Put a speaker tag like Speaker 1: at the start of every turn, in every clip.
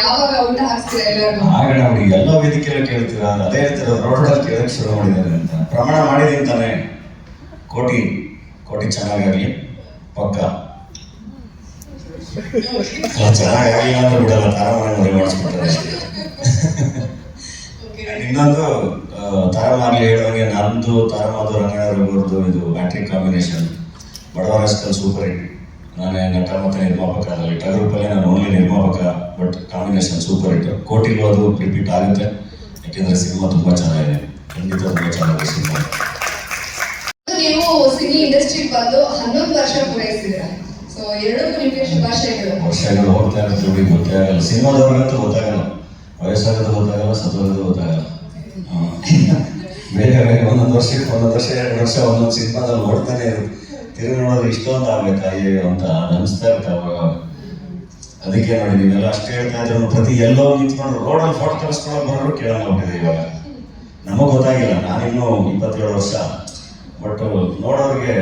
Speaker 1: ಯಾವಾಗ ಊಟ ಎಲ್ಲರಿಗೂ
Speaker 2: ಆಗಣ ಅವ್ರಿಗೆ ಎಲ್ಲ ವೇದಿಕೆಯಲ್ಲಿ ಕೇಳ್ತೀರಾ? ಅದೇ ಹೇಳ್ತೀರ ರೋಡಲ್ಲಿ ಕೇಳಕ್ ಶುರು ಮಾಡಿದ್ದಾರೆ ಅಂತ. ಪ್ರಮಾಣ ಮಾಡಿದೀನಿ ತಾನೆ ಕೋಟಿ ಕೋಟಿ ಚೆನ್ನಾಗಾಗಲಿ. ಪಕ್ಕ. ಚೆನ್ನಾಗಿ ಚೆನ್ನಾಗಾಗಿಲ್ಲ ಅಂದ್ರೆ ಬಿಡಲ್ಲ. ತಾರಮನೆ ಮರಿ ಮಾಡಿಸ್ಬಿಟ್ರೆ. ಇನ್ನೊಂದು ತಾರಮಾಗ್ಲಿ ಹೇಳುವಂಗೆ ನಂದು ತಾರಮಾದು ರಂಗಣ್ಣವ್ರದ್ದು ಇದು ಬ್ಯಾಟ್ರಿ ಕಾಂಬಿನೇಷನ್. ಬಡವರ ಸೂಪರ್ ಹಿಟ್. ನಾನೇ ನಟ ಮತ್ತೆ ನಿರ್ಮಾಪಕ. ಅದರಲ್ಲಿ ಟಗರುಪಲ್ಲೇ ನಾನು ಓನ್ಲಿ ಕಾಂಬಿನೇಷನ್ ಸೂಪರ್ ಹಿಟ್ ಕೋಟಿಗೂ ಅದು ರಿಪೀಟ್ ಆಗುತ್ತೆ. ಯಾಕೆಂದ್ರೆ ಸಿನಿಮಾ ತುಂಬಾ ಚೆನ್ನಾಗಿದೆ. ಖಂಡಿತ ತುಂಬಾ ಚೆನ್ನಾಗಿದೆ ಸಿನಿಮಾ
Speaker 1: ನೀವು ಸಿನಿ ಇಂಡಸ್ಟ್ರಿಗೆ ಬಂದು ಹನ್ನೊಂದು ವರ್ಷ ಪೂರೈಸಿದ್ದೀರಾ? ಸೊ ಎರಡಕ್ಕೂ ನಿಮಗೆ ಶುಭಾಶಯಗಳು
Speaker 2: ವರ್ಷಗಳು. ಹೋಗ್ತಾ ಇರುತ್ತೆ ಹುಡುಗಿ ಗೊತ್ತೇ ಆಗಲ್ಲ ಸಿನಿಮಾದವ್ರಿಗಂತೂ ಗೊತ್ತಾಗಲ್ಲ. ವಯಸ್ಸಾಗೋದು ಗೊತ್ತಾಗಲ್ಲ ಸತ್ತೋಗೋದು ಗೊತ್ತಾಗಲ್ಲ. ಆ, ಬೇಗ ಬೇಗ ಒಂದೊಂದು ವರ್ಷಕ್ಕೆ ಒಂದೊಂದು ವರ್ಷ ಎರಡು ವರ್ಷ ಒಂದೊಂದು ಸಿನಿಮಾದಲ್ಲಿ ನೋಡ್ತಾನೆ ಇರುತ್ತೆ. ತಿರುಗಿ ನೋಡೋದು ಇಷ್ಟೊಂದು ಆಗ್ಬೇಕಾ ಅಯ್ಯೋ ಅಂತ ಅನಿಸ್ತಾ ಇರುತ್ತೆ ಅವಾಗ. ಅದಕ್ಕೆ ನೋಡಿ ನೀವೆಲ್ಲ ಅಷ್ಟೇ ಹೇಳ್ತಾ ಇದ್ರು ಪ್ರತಿ ಎಲ್ಲೋ ನಿಂತ್ಕೊಂಡು ರೋಡಲ್ಲಿ ಫೋಟೋ ತೆಗೆಸ್ಕೊಳ್ಳೋಕೆ ಬರೋರು ಕೇಳಲ್ಲ ಹೋಗ್ತಿದೆ ಇವಾಗ. ನಮಗೆ ಗೊತ್ತಾಗಿಲ್ಲ, ನಾನಿನ್ನೂ ಇಪ್ಪತ್ತೇಳು ವರ್ಷ. ಬಟ್ ನೋಡೋರಿಗೆ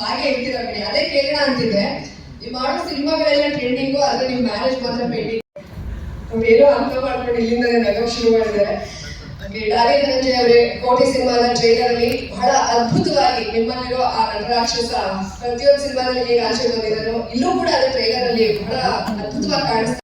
Speaker 1: ಹಾಗೆ ಹೇಳ್ತೀರಾ ಬಿಡಿ. ಅದೇ ಕೇಳೋಣ ಅಂತಿದ್ದೆ. ನೀವು ಮಾಡೋ ಸಿನಿಮಾಗಳೆಲ್ಲ ಟ್ರೆಂಡಿಂಗು ಅದು ನಿಮ್ ಮ್ಯಾರೇಜ್ ಮಾತ್ರ ಪೆಂಡಿಂಗ್ ಏನೋ ಅರ್ಥ ಮಾಡ್ಕೊಂಡು ಇಲ್ಲಿಂದ ನಗೋ ಶುರು ಮಾಡಿದ್ದಾರೆ. ಡಾಲಿ ಧನಂಜಯ ಅವರೇ, ಕೋಟಿ ಸಿನಿಮಾದ ಟ್ರೈಲರ್ ಅಲ್ಲಿ ಬಹಳ ಅದ್ಭುತವಾಗಿ ನಿಮ್ಮಲ್ಲಿರೋ ಆ ನಟರಾಕ್ಷಸ ಪ್ರತಿಯೊಂದು ಸಿನಿಮಾದಲ್ಲಿ ಹೇಗೆ ಆಚೆ ಬಂದಿದ್ದಾನೋ, ಇಲ್ಲೂ ಕೂಡ ಅದೇ ಟ್ರೈಲರ್ ಅಲ್ಲಿ ಬಹಳ ಅದ್ಭುತವಾಗಿ ಕಾಣಿಸ್ತಾ